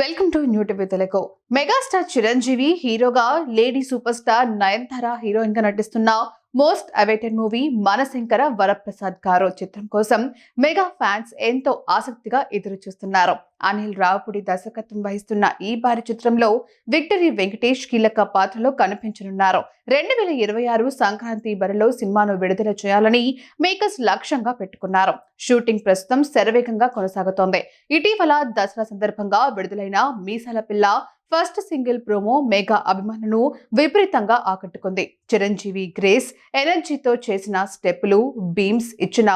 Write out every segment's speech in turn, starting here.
Welcome to new TV Telugu. Megastar Chiranjeevi హీరోగా lady super star Nayanthara హీరోయిన్గా నటిస్తున్న most awaited movie Manashankara Varaprasad Garu చిత్రం కోసం mega fans ఎంతో ఆసక్తిగా ఎదురు చూస్తున్నారు అనిల్ రావుపుడి దర్శకత్వం వహిస్తున్న ఈ భారీ చిత్రంలో విక్టరీ వెంకటేష్ కీలక పాత్రలో కనిపించనున్నారు. రెండు వేల ఇరవై ఆరు సంక్రాంతి బరిలో సినిమాను విడుదల చేయాలని మేకర్స్ లక్ష్యంగా పెట్టుకున్నారు. షూటింగ్ ప్రస్తుతం శరవేగంగా కొనసాగుతోంది. ఇటీవల దసరా సందర్భంగా విడుదలైన మీసాల పిల్ల ఫస్ట్ సింగిల్ ప్రోమో మెగా అభిమానులను విపరీతంగా ఆకట్టుకుంది. చిరంజీవి గ్రేస్ ఎనర్జీతో చేసిన స్టెప్పులు బీమ్స్ ఇచ్చిన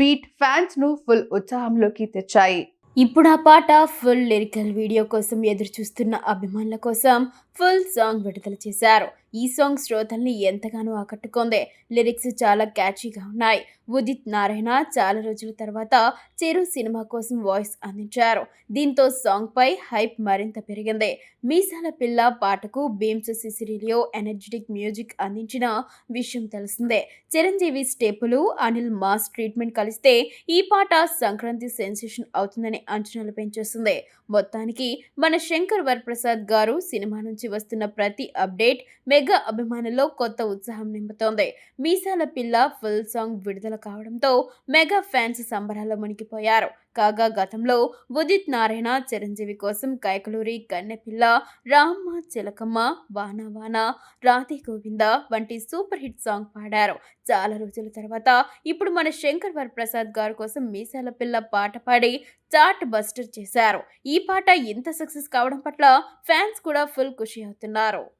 బీట్ ఫ్యాన్స్ను ఫుల్ ఉత్సాహంలోకి తెచ్చాయి. ఇప్పుడు ఆ పాట ఫుల్ లిరికల్ వీడియో కోసం ఎదురు చూస్తున్న అభిమానుల కోసం ఫుల్ సాంగ్ విడుదల చేశారు. ఈ సాంగ్ శ్రోతల్ని ఎంతగానో ఆకట్టుకుంది. లిరిక్స్ చాలా క్యాచీగా ఉన్నాయి. ఉదిత్ నారాయణ చాలా రోజుల తర్వాత చెరు సినిమా కోసం వాయిస్ అందించారు. దీంతో సాంగ్ పై హైప్ మరింత పెరిగింది. మీసాల పిల్ల పాటకు బీమ్స్ సిసిరిలియో ఎనర్జెటిక్ మ్యూజిక్ అందించిన విషయం తెలిసిందే. చిరంజీవి స్టెప్పులు అనిల్ మాస్ ట్రీట్మెంట్ కలిస్తే ఈ పాట సంక్రాంతి సెన్సేషన్ అవుతుందని అంచనాలు పెంచేస్తుంది. మొత్తానికి మన శంకర్ వరప్రసాద్ గారు సినిమా నుంచి వస్తున్న ప్రతి అప్డేట్ మెగా అభిమానుల్లో కొత్త ఉత్సాహం నింపుతోంది. మీసాల పిల్ల ఫుల్ సాంగ్ విడుదల కావడంతో మెగా ఫ్యాన్స్ సంబరాల్లో మునిగిపోయారు. కాగా గతంలో ఉదిత్ నారాయణ చిరంజీవి కోసం కైకలూరి కన్నెపిల్ల రామ్మ చిలకమ్మ వాన వాన రాధే గోవింద వంటి సూపర్ హిట్ సాంగ్ పాడారు. చాలా రోజుల తర్వాత ఇప్పుడు మన శంకర్ వరప్రసాద్ గారి కోసం మీసాల పిల్ల పాట పాడి చాట్ బస్టర్ చేశారు. ఈ పాట ఇంత సక్సెస్ కావడం పట్ల ఫ్యాన్స్ కూడా ఫుల్ ఖుషి అవుతున్నారు.